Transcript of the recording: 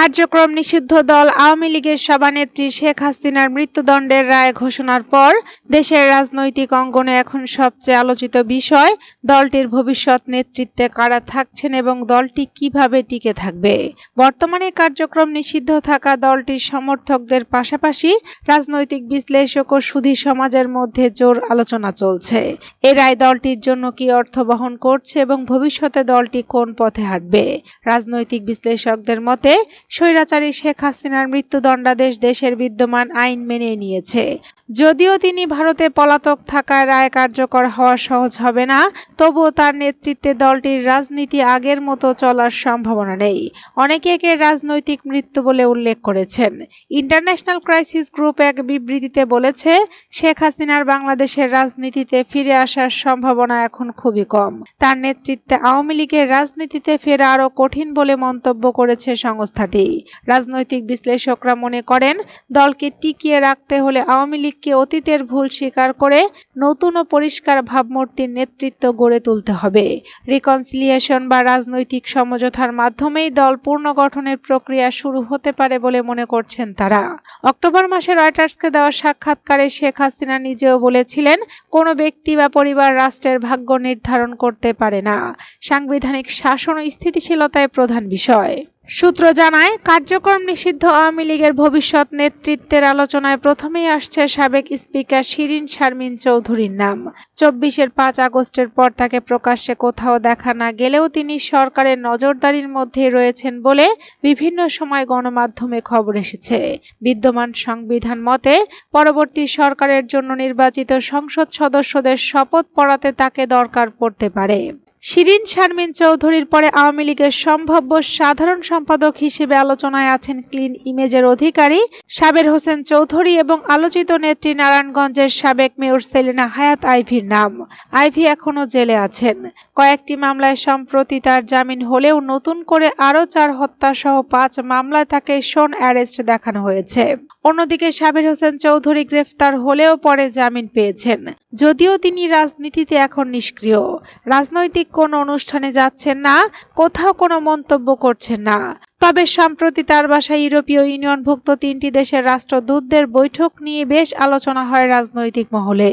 কার্যক্রম নিষিদ্ধ দল আওয়ামী লীগের সভানেত্রী শেখ হাসিনার মৃত্যুদণ্ডের রায় ঘোষণার পর দেশের রাজনৈতিক অঙ্গনে এখন সবচেয়ে আলোচিত বিষয়, দলটির ভবিষ্যৎ নেতৃত্বে কারা থাকছেন এবং দলটি কীভাবে টিকে থাকবে? বর্তমানে কার্যক্রম নিষিদ্ধ থাকা দলটির সমর্থকদের পাশাপাশি রাজনৈতিক বিশ্লেষক ও সুধী সমাজের মধ্যে জোর আলোচনা চলছে। এ রায় দলটির জন্য কি অর্থ বহন করছে এবং ভবিষ্যতে দলটি কোন পথে হাঁটবে? রাজনৈতিক বিশ্লেষকদের মতে স্বৈরাচারী শেখ হাসিনার মৃত্যুদণ্ডাদেশ দেশের বিদ্যমান আইন মেনে নিয়েছে। যদিও তিনি ভারতে পলাতক থাকায় রায় কার্যকর হওয়া সহজ হবে না, তবুও তার নেতৃত্বে দলটির রাজনীতি আগের মতো চলার সম্ভাবনা নেই। অনেকে একে রাজনৈতিক মৃত্যু বলে উল্লেখ করেছেন। ইন্টারন্যাশনাল ক্রাইসিস গ্রুপ এক বিবৃতিতে বলেছে, শেখ হাসিনার বাংলাদেশের রাজনীতিতে ফিরে আসার সম্ভাবনা এখন খুবই কম। তার নেতৃত্বে আওয়ামী লীগের রাজনীতিতে ফেরা আরও কঠিন বলে মন্তব্য করেছে সংস্থাটি। রাজনৈতিক বিশ্লেষকরা মনে করেন, দলকে টিকিয়ে রাখতে হলে আওয়ামী লীগকে অতীতের ভুল স্বীকার করে নতুন ও পরিষ্কার ভাবমূর্তির নেতৃত্ব গড়ে তুলতে হবে। রিকনসিলিয়েশন বা রাজনৈতিক সমঝোতার মাধ্যমেই দল পুনর্গঠনের প্রক্রিয়া শুরু হতে পারে বলে মনে করছেন তারা। অক্টোবর মাসে রয়টার্সকে দেওয়া সাক্ষাৎকারে শেখ হাসিনা নিজেও বলেছিলেন, কোনো ব্যক্তি বা পরিবার রাষ্ট্রের ভাগ্য নির্ধারণ করতে পারে না। সাংবিধানিক শাসন ও স্থিতিশীলতায় প্রধান বিষয়। সূত্র জানায়, কার্যক্রম নিষিদ্ধ আওয়ামী লীগের ভবিষ্যৎ নেতৃত্বের আলোচনায় প্রথমেই আসছে সাবেক স্পিকার শিরিন শারমিন চৌধুরীর নাম। চব্বিশের পাঁচ আগস্টের পর তাকে প্রকাশ্যে কোথাও দেখা না গেলেও তিনি সরকারের নজরদারির মধ্যে রয়েছেন বলে বিভিন্ন সময় গণমাধ্যমে খবর এসেছে। বিদ্যমান সংবিধান মতে, পরবর্তী সরকারের জন্য নির্বাচিত সংসদ সদস্যদের শপথ পড়াতে তাকে দরকার পড়তে পারে। শিরিন শারমিন চৌধুরীর পরে আওয়ামী লীগের সম্ভাব্য সাধারণ সম্পাদক হিসেবে আলোচনায় আছেন ক্লিন ইমেজের অধিকারী সাবের হোসেন চৌধুরী এবং আলোচিত নেত্রী নারায়ণগঞ্জের সাবেক মেয়র সেলিনা হায়াত আইভির নাম। আইভি এখনও জেলে আছেন। কয়েকটি মামলায় সম্প্রতি তার জামিন হলেও নতুন করে আরও চার হত্যা সহ পাঁচ মামলায় তাকে শোন অ্যারেস্ট দেখানো হয়েছে। অন্যদিকে সাবের হোসেন চৌধুরী গ্রেফতার হলেও পরে জামিন পেয়েছেন। যদিও তিনি রাজনীতিতে এখন নিষ্ক্রিয়। রাজনৈতিক কোনো অনুষ্ঠানে যাচ্ছেন না, কোথাও কোনো মন্তব্য করছেন না। তবে সম্প্রতি তার বাসায় ইউরোপীয় ইউনিয়নভুক্ত তিনটি দেশের রাষ্ট্রদূতদের বৈঠক নিয়ে বেশ আলোচনা হয় রাজনৈতিক মহলে।